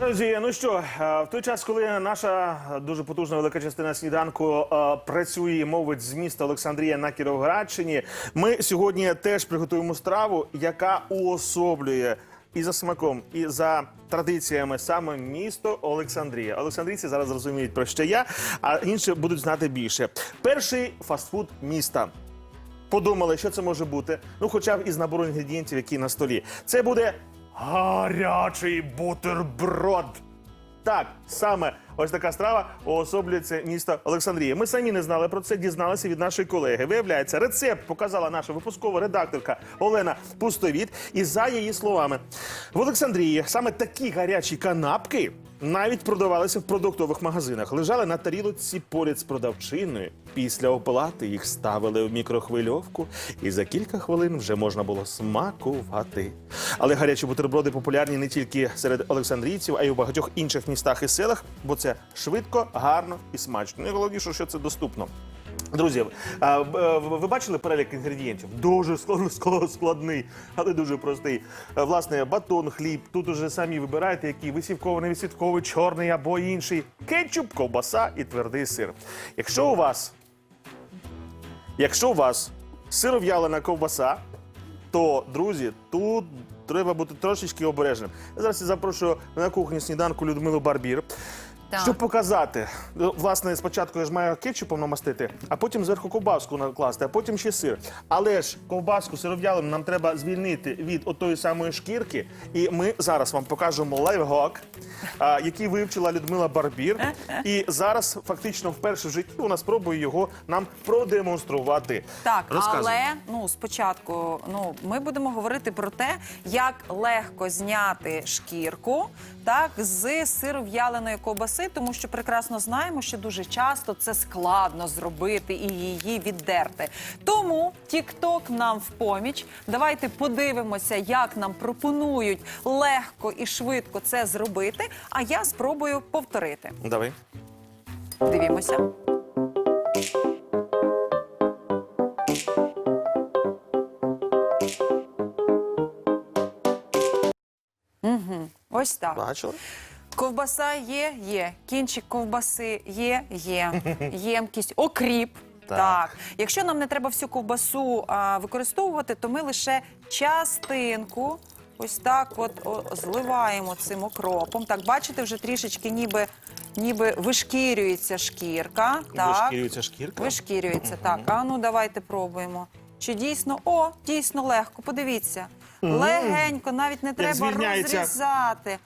Друзі, ну що, е, в той час, коли наша дуже потужна велика частина сніданку е, працює мовить з міста Олександрія на Кіровоградщині, ми сьогодні теж приготуємо страву, яка уособлює і за смаком, і за традиціями саме місто Олександрія. Олександрійці зараз зрозуміють про що я, а інші будуть знати більше. Перший фастфуд міста. Подумали, що це може бути. Ну, хоча б із набору інгредієнтів, які на столі. Це буде гарячий бутерброд. Так, саме ось така страва уособлюється місто Олександрія. Ми самі не знали про це, дізналися від нашої колеги. Виявляється, рецепт показала наша випускова редакторка Олена Пустовіт. І за її словами, в Олександрії саме такі гарячі канапки навіть продавалися в продуктових магазинах. Лежали на тарілоці поряд з продавчиною. Після оплати їх ставили в мікрохвильовку, і за кілька хвилин вже можна було смакувати. Але гарячі бутерброди популярні не тільки серед олександрійців, а й у багатьох інших містах і селах, бо це швидко, гарно і смачно. Найголовніше, що це доступно. Друзі, б- е, ви бачили перелік інгредієнтів? Дуже склад- склад- складний, але дуже простий. Е, Власне, батон, хліб. Тут уже самі вибираєте, який висівковий, невисівковий, чорний або інший. Кетчуп, ковбаса і твердий сир. Якщо у вас Якщо у вас сиров'ялена ковбаса, то, друзі, тут треба бути трошечки обережним. Я зараз я запрошую на кухню сніданку Людмилу Барбір. Так. Щоб показати, власне, спочатку я ж маю кетчупом намастити, а потім зверху ковбаску накласти, а потім ще сир. Але ж ковбаску сиров'ялену нам треба звільнити від отої самої шкірки. І ми зараз вам покажемо лайфхак, який вивчила Людмила Барбір. І зараз фактично вперше в житті вона спробує його нам продемонструвати. Так, Розказуй. але ну спочатку ну ми будемо говорити про те, як легко зняти шкірку так з сиру в'яленої ковбаси, тому що прекрасно знаємо, що дуже часто це складно зробити і її віддерти. Тому TikTok нам в поміч. Давайте подивимося, як нам пропонують легко і швидко це зробити. А я спробую повторити. Давай. Дивімося. Угу. Ось так. Бачили? Ковбаса є, є. Кінчик ковбаси є, є. Ємкість, окріп. Так. Так. Якщо нам не треба всю ковбасу а, використовувати, то ми лише частинку ось так от о, зливаємо цим окропом. Так, бачите, вже трішечки ніби, ніби вишкірюється шкірка. Так. Вишкірюється шкірка. Вишкірюється, так. А ну давайте пробуємо. Чи дійсно, о, дійсно легко, подивіться. Легенько, навіть не треба звільняється розрізати.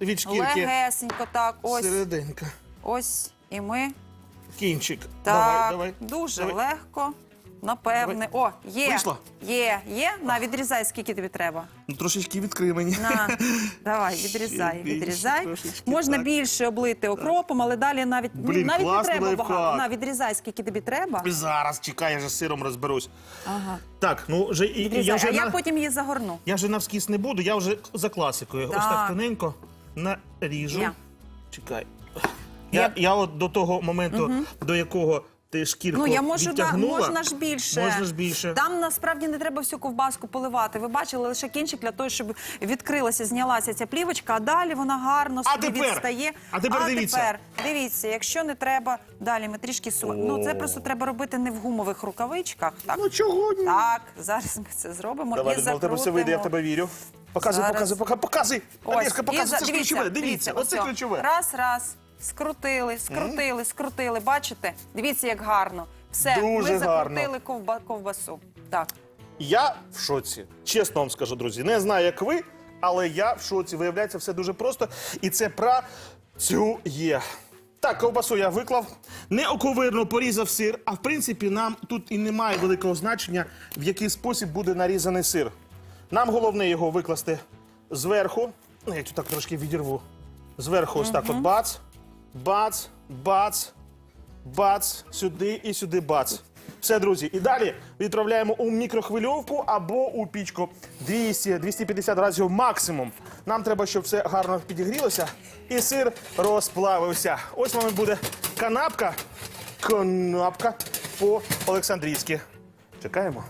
Від шкірки. Легесенько, так, ось, Серединка. ось, і ми. Кінчик. Так, Давай, давай. дуже Давай. легко. Напевне. О, є. Вийшло? Є, є. На, відрізай, скільки тобі треба. Ну, трошечки відкрий мені. На, давай, відрізай, більше, відрізай. трошечки, Можна так. більше облити окропом, але далі навіть, ну, Блін, навіть не класний треба лайфхак. багато. На, відрізай, скільки тобі треба. Зараз чекай, я вже з сиром розберусь. Ага. Так, ну вже і, і Відрізай. я вже а я на, потім її загорну. я вже навскіз не буду, я вже за класикою. Ось так Так. тоненько наріжу. Я. Чекай. Я, я, Я- от до того моменту, до якого ти шкірку Ну, я можу ба- відтягнула. можна ж більше. Можна ж більше. Там насправді не треба всю ковбаску поливати. Ви бачили лише кінчик для того, щоб відкрилася, знялася ця плівочка, а далі вона гарно А собі тепер? відстає. А тепер дивіться. тепер дивіться, якщо не треба, далі ми трішки су. Ну це просто треба робити не в гумових рукавичках. Так, Ну чого ні? так зараз ми це зробимо Давай, і Людмила, тебе все вийде, я в тебе вірю. Показуй, Зараз. показуй, показуй, показуй. Олєшка, показуй, це ж ключове. Дивіться, оце ось, ключове. Раз, раз. Скрутили, скрутили, скрутили. Бачите? Дивіться, як гарно. Все, Дуже ми гарно. закрутили ковба- ковбасу. Так. Я в шоці. Чесно вам скажу, друзі. Не знаю, як ви, але я в шоці. Виявляється, все дуже просто. І це працює. Так, ковбасу я виклав. Неоковирно порізав сир. А в принципі, нам тут і немає великого значення, в який спосіб буде нарізаний сир. Нам головне його викласти зверху. Ну, я тут так трошки відірву. Зверху, ось так от бац, бац, бац, бац, сюди і сюди бац. Все, друзі, і далі відправляємо у мікрохвильовку або у пічку 200-250 разів максимум. Нам треба, щоб все гарно підігрілося і сир розплавився. Ось вам буде канапка, канапка по-олександрійськи. Чекаємо.